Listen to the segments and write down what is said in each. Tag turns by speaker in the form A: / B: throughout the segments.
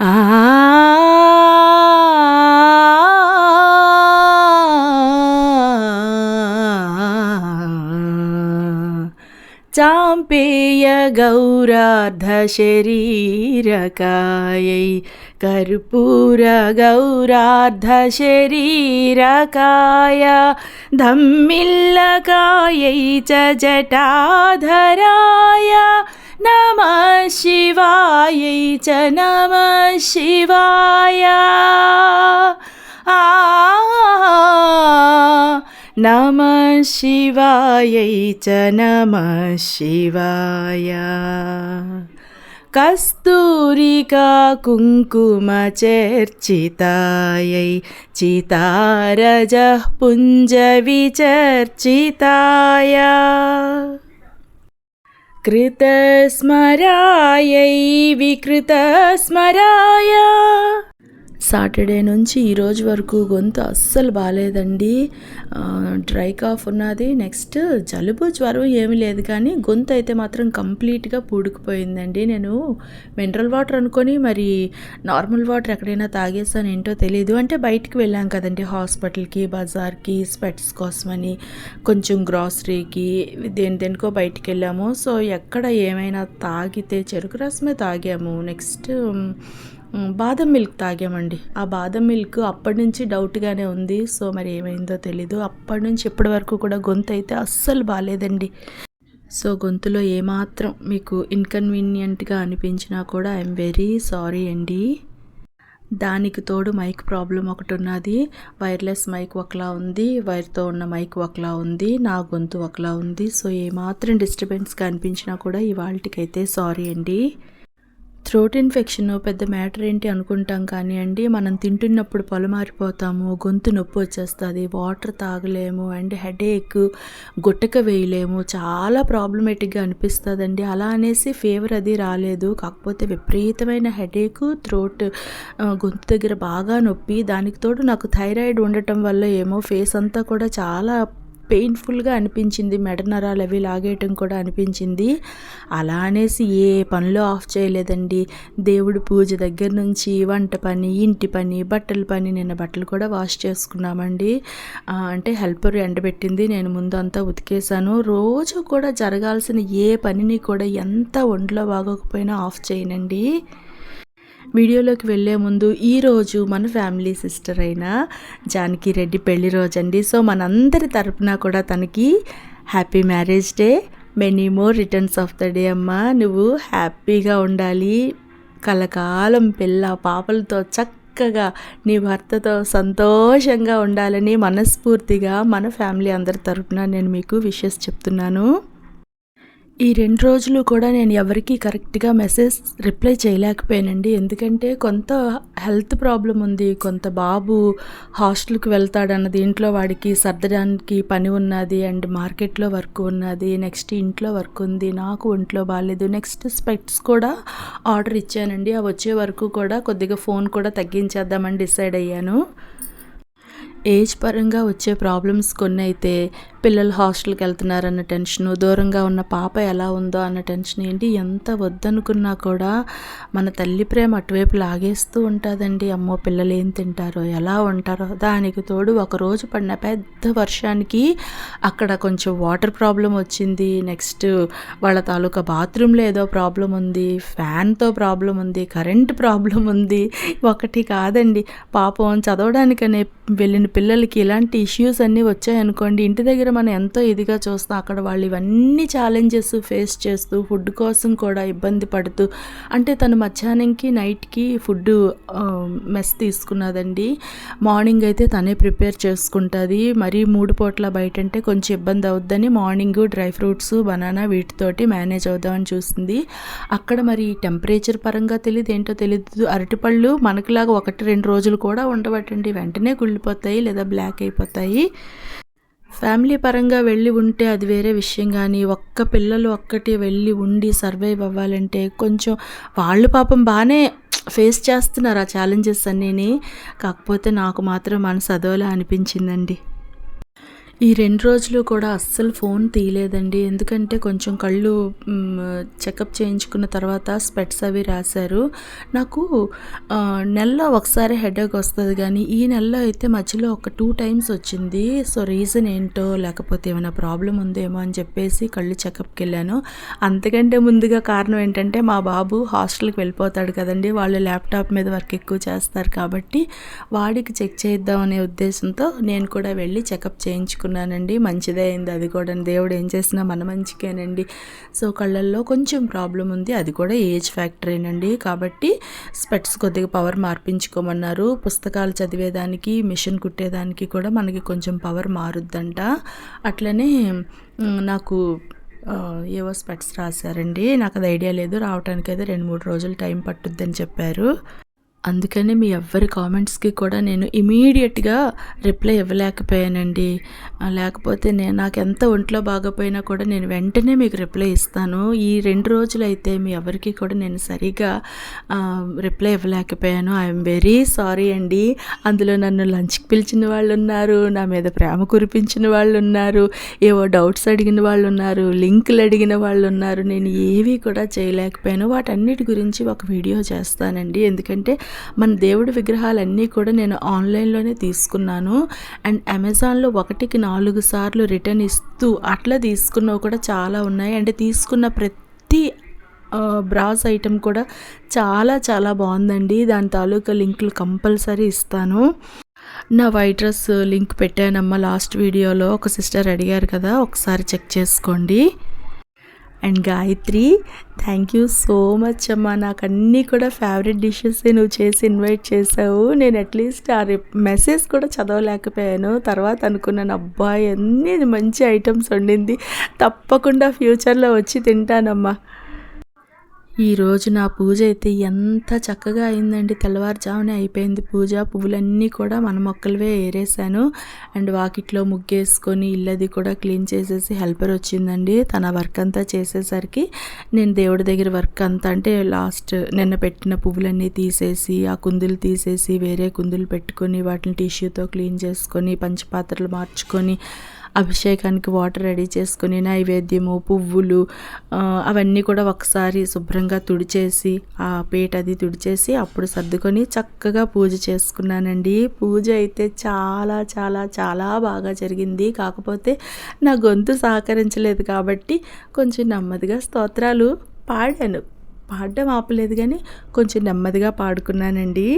A: ആ चाम्पेय गौरार्धशरीरकायै कर्पूर गौरार्धशरीरकाय धम्मिल्लकायै च जटाधराय ఆ చాంపేయ గౌరార్ధ శరీరకాయై కర్పూర గౌరార్ధ శరీరకాయ ధమ్మిల్లకాయై చ జటాధరాయ నమ శివాయై చ నమ శివాయ ఆ నమ శివాయై చ నమ శివాయ కస్తూరికా కుంకుమ చర్చితాయై చితారజ పుంజ విచర్చితాయ कृतस्मरायै विकृतस्मराय సాటర్డే నుంచి ఈరోజు వరకు గొంతు అస్సలు బాగాలేదండి. డ్రై కాఫ్ ఉన్నది. నెక్స్ట్ జలుబు జ్వరం ఏమీ లేదు కానీ గొంతు అయితే మాత్రం కంప్లీట్గా పూడుకుపోయిందండి. నేను మినరల్ వాటర్ అనుకొని మరి నార్మల్ వాటర్ ఎక్కడైనా తాగేసాను ఏంటో తెలియదు అంటే బయటికి వెళ్ళాం కదండి హాస్పిటల్కి బజార్కి స్పెట్స్ కోసమని. కొంచెం గ్రాసరీకి దేని దేనికో బయటికి వెళ్ళాము. సో ఎక్కడ ఏమైనా తాగితే చెరుకు రసమే తాగాము. నెక్స్ట్ బాదం మిల్క్ తాగామండి. ఆ బాదం మిల్క్ అప్పటి నుంచి డౌట్గానే ఉంది. సో మరి ఏమైందో తెలీదు. అప్పటి నుంచి ఇప్పటి వరకు కూడా గొంతు అయితే అస్సలు బాగాలేదండి సో గొంతులో ఏమాత్రం మీకు ఇన్కన్వీనియంట్గా అనిపించినా కూడా ఐఎమ్ వెరీ సారీ అండి. దానికి తోడు మైక్ ప్రాబ్లం ఒకటి ఉన్నది. వైర్లెస్ మైక్ ఒకలా ఉంది. వైర్తో ఉన్న మైక్ ఒకలా ఉంది. నా గొంతు ఒకలా ఉంది. సో ఏమాత్రం డిస్టర్బెన్స్గా అనిపించినా కూడా ఇవాళకైతే సారీ అండి. థ్రోట్ ఇన్ఫెక్షన్ పెద్ద మ్యాటర్ ఏంటి అనుకుంటాం కానీ అండి మనం తింటున్నప్పుడు పొలమారిపోతాము గొంతు నొప్పి వచ్చేస్తుంది వాటర్ తాగలేము అండ్ హెడేక్ గుట్టక వేయలేము చాలా ప్రాబ్లమేటిక్గా అనిపిస్తుందండి. అలా అనేసి ఫీవర్ అది రాలేదు. కాకపోతే విపరీతమైన హెడేక్ థ్రోట్ గొంతు దగ్గర బాగా నొప్పి దానికి తోడు నాకు థైరాయిడ్ ఉండటం వల్ల ఏమో ఫేస్ అంతా కూడా చాలా పెయిన్ఫుల్గా అనిపించింది. మెడ నరాలు అవి లాగేయటం కూడా అనిపించింది. అలా అనేసి ఏ పనిలో ఆఫ్ చేయలేదండి. దేవుడి పూజ దగ్గర నుంచి వంట పని ఇంటి పని బట్టల పని నిన్న బట్టలు కూడా వాష్ చేసుకున్నామండి. అంటే హెల్పర్ ఎండబెట్టింది. నేను ముందు అంతా ఉతికేసాను రోజు కూడా జరగాల్సిన ఏ పనిని కూడా ఎంత ఒంట్లో బాగోకపోయినా ఆఫ్ చేయనండి. వీడియోలోకి వెళ్ళే ముందు ఈరోజు మన ఫ్యామిలీ సిస్టర్ అయిన జానకి రెడ్డి పెళ్ళి రోజు అండి సో మనందరి తరపున కూడా తనకి happy marriage day. Many more returns of the day అమ్మ. నువ్వు హ్యాపీగా ఉండాలి. కలకాలం పిల్ల పాపలతో చక్కగా నీ భర్తతో సంతోషంగా ఉండాలని మనస్ఫూర్తిగా మన ఫ్యామిలీ అందరి తరపున నేను మీకు విషెస్ చెప్తున్నాను. ఈ రెండు రోజులు కూడా నేను ఎవరికి కరెక్ట్గా మెసేజ్ రిప్లై చేయలేకపోయానండి. ఎందుకంటే కొంత హెల్త్ ప్రాబ్లం ఉంది కొంత బాబు హాస్టల్కి వెళ్తాడన్న దీంట్లో వాడికి సర్దడానికి పని ఉన్నది అండ్ మార్కెట్లో వర్క్ ఉన్నది నెక్స్ట్ ఇంట్లో వర్క్ ఉంది నాకు ఒంట్లో బాగాలేదు నెక్స్ట్ స్పెక్ట్స్ కూడా ఆర్డర్ ఇచ్చానండి. అవి వచ్చే వరకు కూడా కొద్దిగా ఫోన్ కూడా తగ్గించేద్దామని డిసైడ్ అయ్యాను. ఏజ్ పరంగా వచ్చే ప్రాబ్లమ్స్ కొన్ని అయితే పిల్లలు హాస్టల్కి వెళ్తున్నారన్న టెన్షన్ దూరంగా ఉన్న పాప ఎలా ఉందో అన్న టెన్షన్ ఏంటి? ఎంత వద్దనుకున్నా కూడా మన తల్లి ప్రేమ అటువైపు లాగేస్తూ ఉంటుందండి. అమ్మో పిల్లలు ఏం తింటారో ఎలా ఉంటారో దానికి తోడు ఒకరోజు పడిన పెద్ద వర్షానికి అక్కడ కొంచెం వాటర్ ప్రాబ్లం వచ్చింది. నెక్స్ట్ వాళ్ళ తాలూకా బాత్రూంలో ఏదో ప్రాబ్లం ఉంది ఫ్యాన్తో ప్రాబ్లం ఉంది కరెంట్ ప్రాబ్లం ఉంది. ఒకటి కాదండి. పాపం చదవడానికనే వెళ్ళిన పిల్లలకి ఇలాంటి ఇష్యూస్ అన్నీ వచ్చాయనుకోండి ఇంటి దగ్గర మనం ఎంతో ఇదిగా చూస్తాం అక్కడ వాళ్ళు ఇవన్నీ ఛాలెంజెస్ ఫేస్ చేస్తూ ఫుడ్ కోసం కూడా ఇబ్బంది పడుతూ అంటే తను మధ్యాహ్నంకి నైట్కి ఫుడ్ మెస్ తీసుకున్నదండి. మార్నింగ్ అయితే తనే ప్రిపేర్ చేసుకుంటుంది. మరీ మూడు పూట్ల బయట అంటే కొంచెం ఇబ్బంది అవుద్దని మార్నింగ్ డ్రై ఫ్రూట్స్ బనానా వీటితోటి మేనేజ్ అవుదామని చూసింది. అక్కడ మరి టెంపరేచర్ పరంగా తెలియదు ఏంటో తెలియదు అరటిపళ్ళు మనకులాగా ఒకటి రెండు రోజులు కూడా ఉండవటండి. వెంటనే కుళ్ళిపోతాయి లేదా బ్లాక్ అయిపోతాయి. ఫ్యామిలీ పరంగా వెళ్ళి ఉంటే అది వేరే విషయం కానీ ఒక్క పిల్లలు ఒక్కటి వెళ్ళి ఉండి సర్వైవ్ అవ్వాలంటే కొంచెం వాళ్ళు పాపం బాగానే ఫేస్ చేస్తున్నారు ఆ ఛాలెంజెస్ అన్నీని. కాకపోతే నాకు మాత్రం మనసు అదోలా అనిపించిందండి. ఈ రెండు రోజులు కూడా అస్సలు ఫోన్ తీయలేదండి. ఎందుకంటే కొంచెం కళ్ళు చెకప్ చేయించుకున్న తర్వాత స్పెట్స్ అవి రాశారు. నాకు నెలలో ఒకసారి హెడేక్ వస్తుంది కానీ ఈ నెలలో అయితే మధ్యలో ఒక టూ టైమ్స్ వచ్చింది. సో రీజన్ ఏంటో లేకపోతే ఏమైనా ప్రాబ్లం ఉందేమో అని చెప్పేసి కళ్ళు చెకప్కి వెళ్ళాను. అంతకంటే ముందుగా కారణం ఏంటంటే మా బాబు హాస్టల్కి వెళ్ళిపోతాడు కదండి. వాళ్ళు ల్యాప్టాప్ మీద వర్క్ ఎక్కువ చేస్తారు కాబట్టి వాడికి చెక్ చేద్దాం అనే ఉద్దేశంతో నేను కూడా వెళ్ళి చెకప్ చేయించుకున్నాను. చేసుకున్నానండి మంచిదే అయింది. అది కూడా దేవుడు ఏం చేసినా మన మంచికేనండి. సో కళ్ళల్లో కొంచెం ప్రాబ్లం ఉంది. అది కూడా ఏజ్ ఫ్యాక్టరేనండి కాబట్టి స్పెట్స్ కొద్దిగా పవర్ మార్పించుకోమన్నారు. పుస్తకాలు చదివేదానికి మిషన్ కుట్టేదానికి కూడా మనకి కొంచెం పవర్ మారుద్దంట. అట్లనే నాకు ఏవో స్పెట్స్ రాశారండి. నాకు అది ఐడియా లేదు. రావడానికి అయితే రెండు మూడు రోజులు టైం పట్టుద్దని చెప్పారు. అందుకనే మీ ఎవ్వరి కామెంట్స్కి కూడా నేను ఇమీడియట్గా రిప్లై ఇవ్వలేకపోయానండి. లేకపోతే నేను నాకు ఎంత ఒంట్లో బాగపోయినా కూడా నేను వెంటనే మీకు రిప్లై ఇస్తాను. ఈ రెండు రోజులు అయితే మీ ఎవరికి కూడా నేను సరిగా రిప్లై ఇవ్వలేకపోయాను. ఐఎమ్ వెరీ సారీ అండి. అందులో నన్ను లంచ్కి పిలిచిన వాళ్ళు ఉన్నారు నా మీద ప్రేమ కురిపించిన వాళ్ళు ఉన్నారు ఏవో డౌట్స్ అడిగిన వాళ్ళు ఉన్నారు లింకులు అడిగిన వాళ్ళు ఉన్నారు నేను ఏవి కూడా చేయలేకపోయాను. వాటన్నిటి గురించి ఒక వీడియో చేస్తానండి. ఎందుకంటే మన దేవుడి విగ్రహాలన్నీ కూడా నేను ఆన్లైన్లోనే తీసుకున్నాను. అండ్ అమెజాన్లో ఒకటికి నాలుగు సార్లు రిటర్న్ ఇస్తూ అట్లా తీసుకున్నవి కూడా చాలా ఉన్నాయి. అంటే తీసుకున్న ప్రతి బ్రాస్ ఐటెం కూడా చాలా చాలా బాగుందండి. దాని తాలూకా లింకులు కంపల్సరీ ఇస్తాను. నా వైట్ డ్రెస్ లింక్ పెట్టానమ్మా లాస్ట్ వీడియోలో. ఒక సిస్టర్ అడిగారు కదా ఒకసారి చెక్ చేసుకోండి. And Gayatri thank you so much అమ్మా. నాకు అన్నీ కూడా ఫేవరెట్ డిషెస్ నువ్వు చేసి ఇన్వైట్ చేసావు. నేను అట్లీస్ట్ ఆ మెసేజ్ కూడా చదవలేకపోయాను. తర్వాత అనుకున్నాను అబ్బాయి అన్ని మంచి ఐటమ్స్ వండింది. తప్పకుండా ఫ్యూచర్లో వచ్చి తింటానమ్మా. ఈరోజు నా పూజ అయితే ఎంత చక్కగా అయిందండి. తెల్లవారుజామునే అయిపోయింది పూజ. పువ్వులన్నీ కూడా మన మొక్కలవే ఏరేసాను అండ్ వాకిట్లో ముగ్గేసుకొని ఇల్లది కూడా క్లీన్ చేసేసి హెల్పర్ వచ్చిందండి. తన వర్క్ అంతా చేసేసరికి నేను దేవుడి దగ్గర వర్క్ అంతా అంటే లాస్ట్ నిన్న పెట్టిన పువ్వులన్నీ తీసేసి ఆ కుందులు తీసేసి వేరే కుందులు పెట్టుకొని వాటిని టిష్యూతో క్లీన్ చేసుకొని పంచపాత్రలు మార్చుకొని అభిషేకానికి వాటర్ రెడీ చేసుకుని నైవేద్యము పువ్వులు అవన్నీ కూడా ఒకసారి శుభ్రంగా తుడిచేసి ఆ పీట అది తుడిచేసి అప్పుడు సర్దుకొని చక్కగా పూజ చేసుకున్నానండి. పూజ అయితే చాలా చాలా చాలా బాగా జరిగింది. కాకపోతే నా గొంతు సహకరించలేదు కాబట్టి కొంచెం నెమ్మదిగా స్తోత్రాలు పాడాను. పాడడం ఆపలేదు కానీ కొంచెం నెమ్మదిగా పాడుకున్నానండి.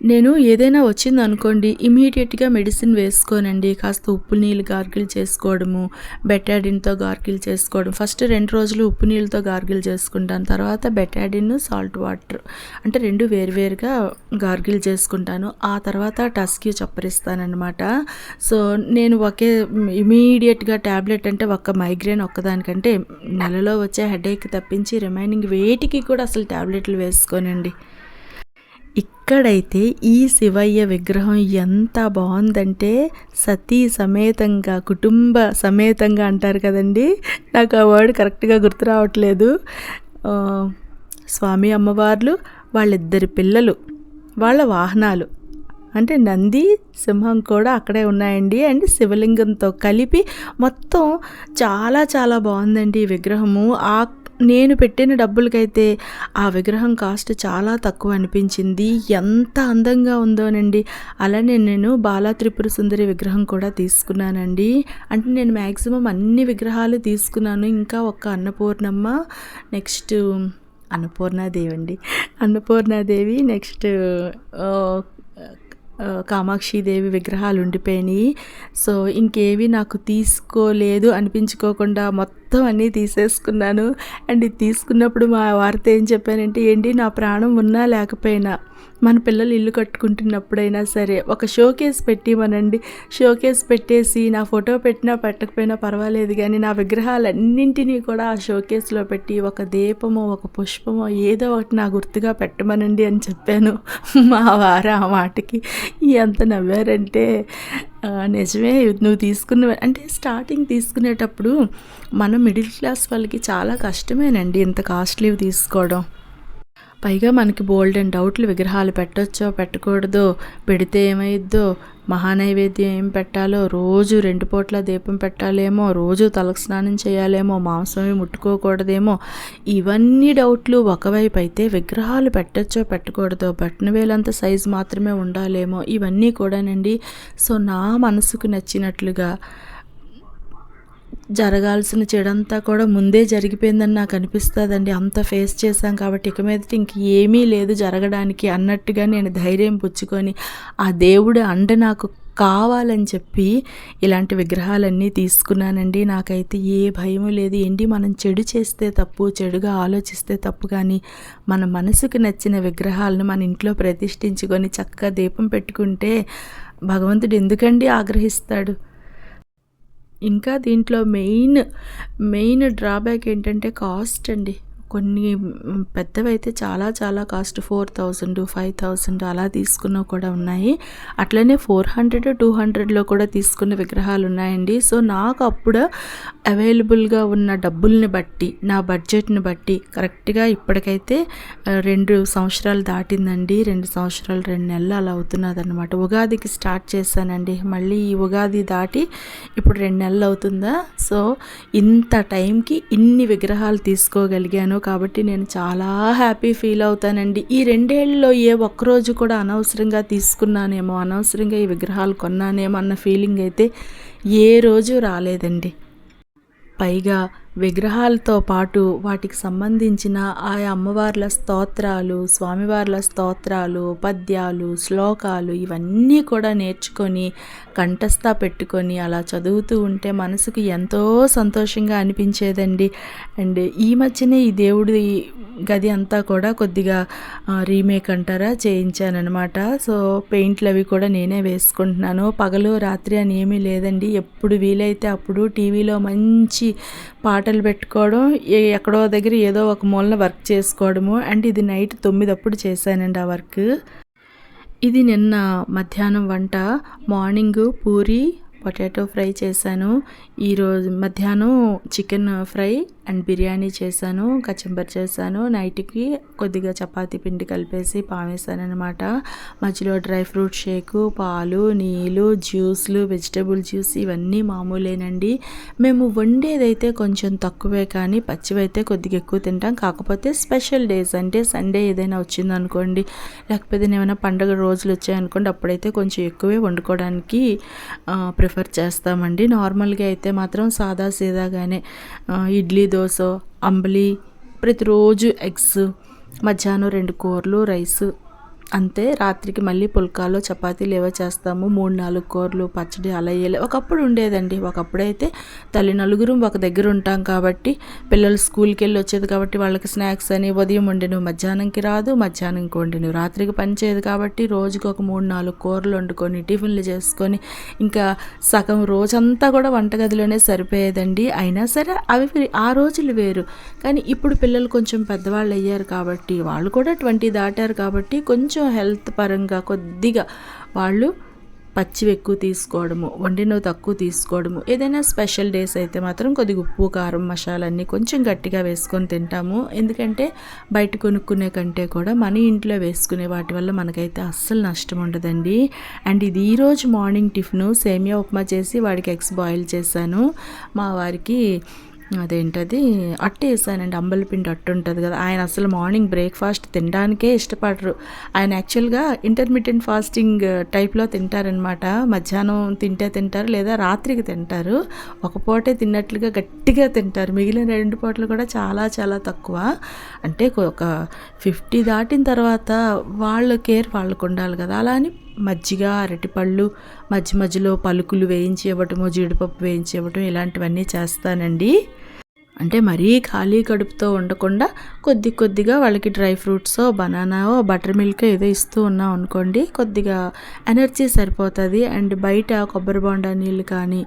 A: నేను ఏదైనా వచ్చింది అనుకోండి ఇమీడియట్గా మెడిసిన్ వేసుకోనండి. కాస్త ఉప్పు నీళ్ళు గార్గిల్ చేసుకోవడము బెటాడిన్తో గార్గిల్ చేసుకోవడం. ఫస్ట్ రెండు రోజులు ఉప్పు నీళ్ళతో గార్గిల్ చేసుకుంటాను. తర్వాత బెటాడిన్ సాల్ట్ వాటర్ అంటే రెండు వేరువేరుగా గార్గిల్ చేసుకుంటాను. ఆ తర్వాత టస్క్యూ చప్పరిస్తానమాట సో నేను ఒకే ఇమీడియట్గా ట్యాబ్లెట్ అంటే ఒక్క మైగ్రేన్ ఒక్కదానికంటే నెలలో వచ్చే హెడేక్ తప్పించి రిమైనింగ్ వేటికి కూడా అసలు ట్యాబ్లెట్లు వేసుకోనండి. ఇక్కడైతే ఈ శివయ్య విగ్రహం ఎంత బాగుందంటే సతీ సమేతంగా కుటుంబ సమేతంగా అంటారు కదండి. నాకు ఆ వర్డ్ కరెక్ట్గా గుర్తు రావట్లేదు. స్వామి అమ్మవార్లు వాళ్ళిద్దరి పిల్లలు వాళ్ళ వాహనాలు. అంటే నంది సింహం కూడా అక్కడే ఉన్నాయండి. అండ్ శివలింగంతో కలిపి మొత్తం చాలా చాలా బాగుందండి ఈ విగ్రహము. ఆ నేను పెట్టిన డబ్బులకైతే ఆ విగ్రహం కాస్ట్ చాలా తక్కువ అనిపించింది. ఎంత అందంగా ఉందోనండి. అలానే నేను బాలా త్రిపుర సుందరి విగ్రహం కూడా తీసుకున్నానండి. అంటే నేను మ్యాక్సిమం అన్ని విగ్రహాలు తీసుకున్నాను. ఇంకా ఒక్క అన్నపూర్ణమ్మ నెక్స్ట్ అన్నపూర్ణాదేవి అండి. అన్నపూర్ణాదేవి నెక్స్ట్ కామాక్షిదేవి విగ్రహాలు ఉండిపోయినాయి. సో ఇంకేవి నాకు తీసుకోలేదు. అనిపించుకోకుండా మొత్తం మొత్తం అన్నీ తీసేసుకున్నాను. అండ్ ఇది తీసుకున్నప్పుడు మా వార్త ఏం చెప్పానంటే ఏంటి నా ప్రాణం ఉన్నా లేకపోయినా మన పిల్లలు ఇల్లు కట్టుకుంటున్నప్పుడైనా సరే ఒక షోకేస్ పెట్టిమనండి షోకేస్ పెట్టేసి నా ఫోటో పెట్టినా పెట్టకపోయినా పర్వాలేదు కానీ నా విగ్రహాలన్నింటినీ కూడా ఆ షోకేస్లో పెట్టి ఒక దీపమో ఒక పుష్పమో ఏదో ఒకటి నా గుర్తుగా పెట్టమనండి అని చెప్పాను. మా వారు ఆ మాటకి ఎంత నవ్వారంటే నిజమే. నువ్వు తీసుకున్న అంటే స్టార్టింగ్ తీసుకునేటప్పుడు మనం మిడిల్ క్లాస్ వాళ్ళకి చాలా కష్టమేనండి ఇంత కాస్ట్లీవి తీసుకోవడం. పైగా మనకి బోల్డ్ అండ్ డౌట్లు విగ్రహాలు పెట్టొచ్చో పెట్టకూడదో పెడితే ఏమైద్దో మహానైవేద్యం ఏం పెట్టాలో రోజు రెండు పూట్ల దీపం పెట్టాలేమో రోజు తలకు స్నానం చేయాలేమో మాంసం ముట్టుకోకూడదేమో ఇవన్నీ డౌట్లు ఒకవైపు అయితే విగ్రహాలు పెట్టచ్చో పెట్టకూడదో బట్టన వేలంత సైజు మాత్రమే ఉండాలేమో ఇవన్నీ కూడానండి. సో నా మనసుకు నచ్చినట్లుగా జరగాల్సిన చెడంతా కూడా ముందే జరిగిపోయిందని నాకు అనిపిస్తుందండి. అంత ఫేస్ చేశాం కాబట్టి ఇక మీదట ఇంక ఏమీ లేదు జరగడానికి అన్నట్టుగా నేను ధైర్యం పుచ్చుకొని ఆ దేవుడు అండ నాకు కావాలని చెప్పి ఇలాంటి విగ్రహాలన్నీ తీసుకున్నానండి. నాకైతే ఏ భయము లేదు. ఏంటి? మనం చెడు చేస్తే తప్పు చెడుగా ఆలోచిస్తే తప్పు కానీ మన మనసుకు నచ్చిన విగ్రహాలను మన ఇంట్లో ప్రతిష్ఠించుకొని చక్కగా దీపం పెట్టుకుంటే భగవంతుడు ఎందుకండి ఆగ్రహిస్తాడు? ఇంకా దీంట్లో మెయిన్ మెయిన్ డ్రాబ్యాక్ ఏంటంటే కాస్ట్ అండి. కొన్ని పెద్దవైతే చాలా చాలా cost four thousand five thousand అలా తీసుకున్నవి కూడా ఉన్నాయి. అట్లనే ఫోర్ హండ్రెడ్ టూ హండ్రెడ్లో కూడా తీసుకున్న విగ్రహాలు ఉన్నాయండి. సో నాకు అప్పుడు అవైలబుల్గా ఉన్న డబ్బుల్ని బట్టి నా బడ్జెట్ని బట్టి కరెక్ట్గా ఇప్పటికైతే రెండు సంవత్సరాలు దాటిందండి. రెండు సంవత్సరాలు రెండు నెలలు అలా అవుతున్నది అనమాట ఉగాదికి స్టార్ట్ చేశానండి. మళ్ళీ ఈ ఉగాది దాటి ఇప్పుడు రెండు నెలలు అవుతుందా? సో ఇంత టైంకి ఇన్ని విగ్రహాలు తీసుకోగలిగాను. కాబట్టి నేను చాలా హ్యాపీ ఫీల్ అవుతానండి. ఈ రెండేళ్ళలో ఏ ఒక్కరోజు కూడా అనవసరంగా తీసుకున్నానేమో అనవసరంగా ఈ విగ్రహాలు కొన్నానేమో అన్న ఫీలింగ్ అయితే ఏ రోజు రాలేదండి. పైగా విగ్రహాలతో పాటు వాటికి సంబంధించిన ఆయా అమ్మవార్ల స్తోత్రాలు స్వామివార్ల స్తోత్రాలు పద్యాలు శ్లోకాలు ఇవన్నీ కూడా నేర్చుకొని కంఠస్థ పెట్టుకొని అలా చదువుతూ ఉంటే మనసుకు ఎంతో సంతోషంగా అనిపించేదండి. అండ్ ఈ మధ్యనే ఈ దేవుడి గది అంతా కూడా కొద్దిగా రీమేక్ అంటారా? చేయించానమాట సో పెయింట్లు అవి కూడా నేనే వేసుకుంటున్నాను. పగలు రాత్రి అని ఏమీ లేదండి. ఎప్పుడు వీలైతే అప్పుడు టీవీలో మంచి పాట పాటలు పెట్టుకోవడం ఎక్కడో దగ్గర ఏదో ఒక మూలన వర్క్ చేసుకోవడము. అండ్ ఇది నైట్ తొమ్మిది అప్పుడు చేశానండి ఆ వర్క్. ఇది నిన్న మధ్యాహ్నం వంట. మార్నింగ్ పూరి పొటాటో ఫ్రై చేశాను. ఈరోజు మధ్యాహ్నం చికెన్ ఫ్రై అండ్ బిర్యానీ చేశాను కచంబర్ చేశాను. నైట్కి కొద్దిగా చపాతి పిండి కలిపేసి పామేశాను అనమాట మధ్యలో డ్రై ఫ్రూట్ షేకు పాలు నీళ్ళు జ్యూస్లు వెజిటబుల్ జ్యూస్ ఇవన్నీ మామూలేనండి. మేము వండేదైతే కొంచెం తక్కువే కానీ పచ్చివైతే కొద్దిగా ఎక్కువ తింటాం. కాకపోతే స్పెషల్ డేస్ అంటే సండే ఏదైనా వచ్చిందనుకోండి లేకపోతే ఏమైనా పండుగ రోజులు వచ్చాయనుకోండి అప్పుడైతే కొంచెం ఎక్కువే వండుకోవడానికి ప్రిఫర్ చేస్తామండి. నార్మల్గా అయితే మాత్రం సాదా సీదాగానే ఇడ్లీ దోశ అంబలి ప్రతిరోజు ఎగ్స్ మధ్యాహ్నం రెండు కూరలు రైస్ అంతే రాత్రికి మళ్ళీ పుల్కాలో చపాతీలు ఏవో చేస్తాము. మూడు నాలుగు కూరలు పచ్చడి అలా వేయలే ఒకప్పుడు ఉండేదండి. ఒకప్పుడైతే తల్లి నలుగురు ఒక దగ్గర ఉంటాం కాబట్టి పిల్లలు స్కూల్కి వెళ్ళి వచ్చేది కాబట్టి వాళ్ళకి స్నాక్స్ అని ఉదయం వండిను మధ్యాహ్నంకి రాదు మధ్యాహ్నంకి వండిను రాత్రికి పనిచేయదు కాబట్టి రోజుకి ఒక మూడు నాలుగు కూరలు వండుకొని టిఫిన్లు చేసుకొని ఇంకా సగం రోజంతా కూడా వంటగదిలోనే సరిపోయేదండి. అయినా సరే అవి ఆ రోజులు వేరు. కానీ ఇప్పుడు పిల్లలు కొంచెం పెద్దవాళ్ళు అయ్యారు కాబట్టి వాళ్ళు కూడా ట్వంటీ దాటారు కాబట్టి కొంచెం కొంచెం హెల్త్ పరంగా కొద్దిగా వాళ్ళు పచ్చివి ఎక్కువ తీసుకోవడము వండినవి తక్కువ తీసుకోవడము ఏదైనా స్పెషల్ డేస్ అయితే మాత్రం కొద్దిగా ఉప్పు కారం మసాలన్నీ కొంచెం గట్టిగా వేసుకొని తింటాము. ఎందుకంటే బయట కొనుక్కునే కంటే కూడా మన ఇంట్లో వేసుకునే వాటి వల్ల మనకైతే అస్సలు నష్టం ఉండదండి. అండ్ ఇది ఈరోజు మార్నింగ్ టిఫిన్. సేమియా ఉప్మా చేసి వాడికి ఎగ్స్ బాయిల్ చేశాను. మా వారికి అదేంటది? అట్టు వేసానండి అంబలిపిండి అట్టు ఉంటుంది కదా. ఆయన అసలు మార్నింగ్ బ్రేక్ఫాస్ట్ తినడానికే ఇష్టపడరు. ఆయన యాక్చువల్గా ఇంటర్మీడియట్ ఫాస్టింగ్ టైప్లో తింటారనమాట. మధ్యాహ్నం తింటే తింటారు లేదా రాత్రికి తింటారు. ఒక పూటే తిన్నట్లుగా గట్టిగా తింటారు. మిగిలిన రెండు పూటలు కూడా చాలా చాలా తక్కువ. అంటే ఒక ఫిఫ్టీ దాటిన తర్వాత వాళ్ళ కేర్ వాళ్ళకు ఉండాలి కదా. అలా అని మజ్జిగ అరటిపళ్ళు మధ్య మధ్యలో పలుకులు వేయించి ఇవ్వటము జీడిపప్పు వేయించి ఇవ్వటం ఇలాంటివన్నీ చేస్తానండి. అంటే మరీ ఖాళీ కడుపుతో ఉండకుండా కొద్ది కొద్దిగా వాళ్ళకి డ్రై ఫ్రూట్స్ బనానావో బటర్ మిల్క్ ఏదో ఇస్తూ ఉన్నాం అనుకోండి కొద్దిగా ఎనర్జీ సరిపోతుంది. అండ్ బయట కొబ్బరి బొండ నీళ్ళు కానీ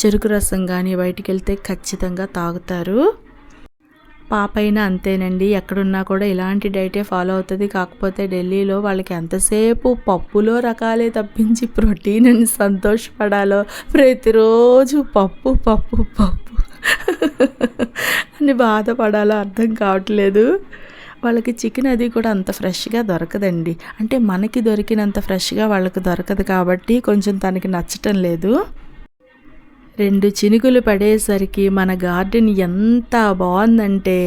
A: చెరుకు రసం కానీ బయటికి వెళ్తే ఖచ్చితంగా తాగుతారు. పాప అయినా అంతేనండి. ఎక్కడున్నా కూడా ఇలాంటి డైటే ఫాలో అవుతుంది. కాకపోతే ఢిల్లీలో వాళ్ళకి ఎంతసేపు పప్పులో రకాలే తప్పించి ప్రోటీన్ అని సంతోషపడాలో ప్రతిరోజు పప్పు పప్పు పప్పు అని బాధపడాలో అర్థం కావట్లేదు. వాళ్ళకి చికెన్ అది కూడా అంత ఫ్రెష్గా దొరకదండి. అంటే మనకి దొరికినంత ఫ్రెష్గా వాళ్ళకి దొరకదు కాబట్టి కొంచెం తనకి నచ్చటం లేదు. రెండు చినుకులు పడేసరికి మన గార్డెన్ ఎంత బాగుందంటే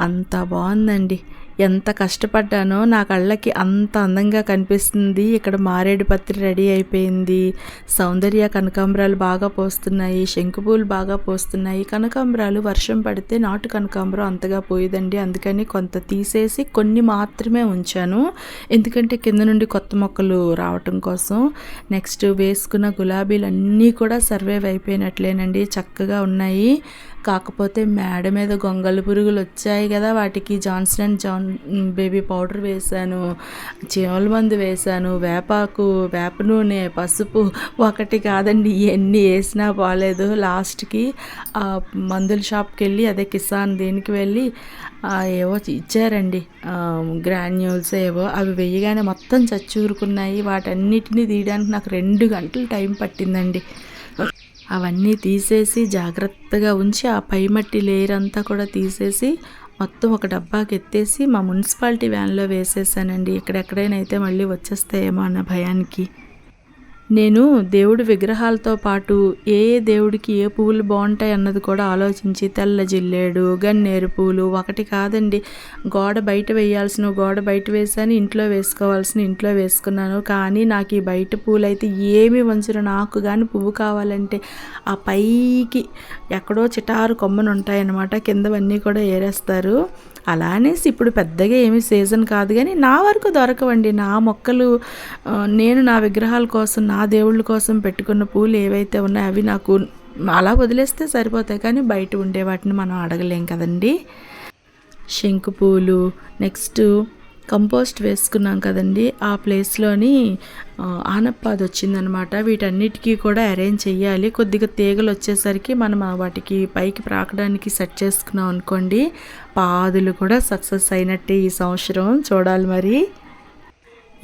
A: అంత బాగుందండి. ఎంత కష్టపడ్డానో నా కళ్ళకి అంత అందంగా కనిపిస్తుంది. ఇక్కడ మారేడు పత్రి రెడీ అయిపోయింది. సౌందర్య కనకాంబరాలు బాగా పోస్తున్నాయి. శంకుపూలు బాగా పోస్తున్నాయి. కనకాంబరాలు వర్షం పడితే నాటు కనకాంబరం అంతగా పోయేదండి. అందుకని కొంత తీసేసి కొన్ని మాత్రమే ఉంచాను. ఎందుకంటే కింద నుండి కొత్త మొక్కలు రావటం కోసం. నెక్స్ట్ వేసుకున్న గులాబీలు అన్నీ కూడా సర్వైవ్ అయిపోయినట్లేనండి. చక్కగా ఉన్నాయి. కాకపోతే మేడ మీద గొంగళి పురుగులు వచ్చాయి కదా. వాటికి Johnson and John baby powder వేశాను చీమల మందు వేశాను వేపాకు వేప నూనె పసుపు ఒకటి కాదండి ఎన్ని వేసినా బాగాలేదు లాస్ట్కి ఆ మందుల షాప్కి వెళ్ళి అదే కిసాన్ దీనికి వెళ్ళి ఏవో ఇచ్చారండి. గ్రాన్యూల్స్ ఏవో అవి వేయగానే మొత్తం చచ్చూరుకున్నాయి. వాటన్నిటిని తీయడానికి నాకు రెండు గంటలు టైం పట్టిందండి. అవన్నీ తీసేసి జాగ్రత్తగా ఉంచి ఆ పై మట్టి లేయర్ అంతా కూడా తీసేసి మొత్తం ఒక డబ్బాకి ఎత్తేసి మా మున్సిపాలిటీ వ్యాన్లో వేసేసానండి. ఎక్కడెక్కడైనా అయితే మళ్ళీ వచ్చేస్తాయేమో అన్న భయానికి. నేను దేవుడి విగ్రహాలతో పాటు ఏ ఏ దేవుడికి ఏ పువ్వులు బాగుంటాయి అన్నది కూడా ఆలోచించి తెల్ల జిల్లేడు గన్నేరు పూలు ఒకటి కాదండి గోడ బయట వేయాల్సిన గోడ బయట వేసాను ఇంట్లో వేసుకోవాల్సిన ఇంట్లో వేసుకున్నాను. కానీ నాకు ఈ బయట పూలు అయితే ఏమి వంచరు. నాకు కానీ పువ్వు కావాలంటే ఆ పైకి ఎక్కడో చిటారు కొమ్మను ఉంటాయన్నమాట. కిందవన్నీ కూడా ఏరేస్తారు. అలా అనేసి ఇప్పుడు పెద్దగా ఏమీ సీజన్ కాదు కానీ నా వరకు దొరకవండి. నా మొక్కలు నేను నా విగ్రహాల కోసం నా దేవుళ్ళ కోసం పెట్టుకున్న పూలు ఏవైతే ఉన్నాయో అవి నాకు అలా వదిలేస్తే సరిపోతాయి. కానీ బయట ఉండే వాటిని మనం అడగలేం కదండి. శంకు పూలు నెక్స్ట్ కంపోస్ట్ వేసుకున్నాం కదండి. ఆ ప్లేస్లోని ఆనప్పాది వచ్చిందనమాట. వీటన్నిటికీ కూడా అరేంజ్ చేయాలి కొద్దిగా తీగలు వచ్చేసరికి మనం వాటికి పైకి ప్రాకడానికి సెట్ చేసుకున్నాం అనుకోండి. పాదులు కూడా సక్సెస్ అయినట్టే ఈ సంవత్సరం. చూడాలి మరి.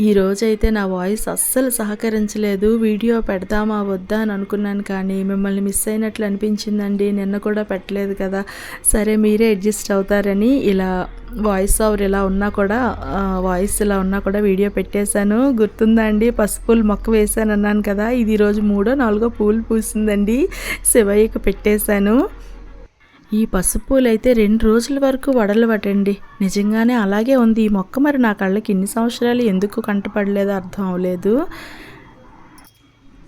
A: ఈరోజైతే నా వాయిస్ అస్సలు సహకరించలేదు. వీడియో పెడదామా వద్దా అని అనుకున్నాను కానీ మిమ్మల్ని మిస్ అయినట్లు అనిపించిందండి. నిన్న కూడా పెట్టలేదు కదా. సరే మీరే అడ్జస్ట్ అవుతారని ఇలా వాయిస్ ఓవర్ ఇలా ఉన్నా కూడా వాయిస్ ఇలా ఉన్నా కూడా వీడియో పెట్టేశాను. గుర్తుందా అండి? పసుపులు మొక్క వేసాను అన్నాను కదా. ఇది ఈరోజు మూడో నాలుగో పూలు పూసిందండి. శివయ్యకు పెట్టేశాను. ఈ పసుపులైతే అయితే రెండు రోజుల వరకు వడలు పట్టండి నిజంగానే అలాగే ఉంది. ఈ మొక్క మరి నా కళ్ళకి ఇన్ని సంవత్సరాలు ఎందుకు కంటపడలేదో అర్థం అవ్వలేదు.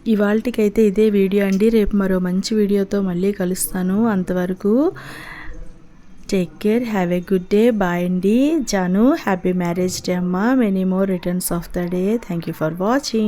A: ఇవాళకైతే ఇదే వీడియో అండి. రేపు మరో మంచి వీడియోతో మళ్ళీ కలుస్తాను. అంతవరకు take care have a good day bye అండి. జాను హ్యాపీ మ్యారేజ్ డే అమ్మ. Many more returns of the day thank you for watching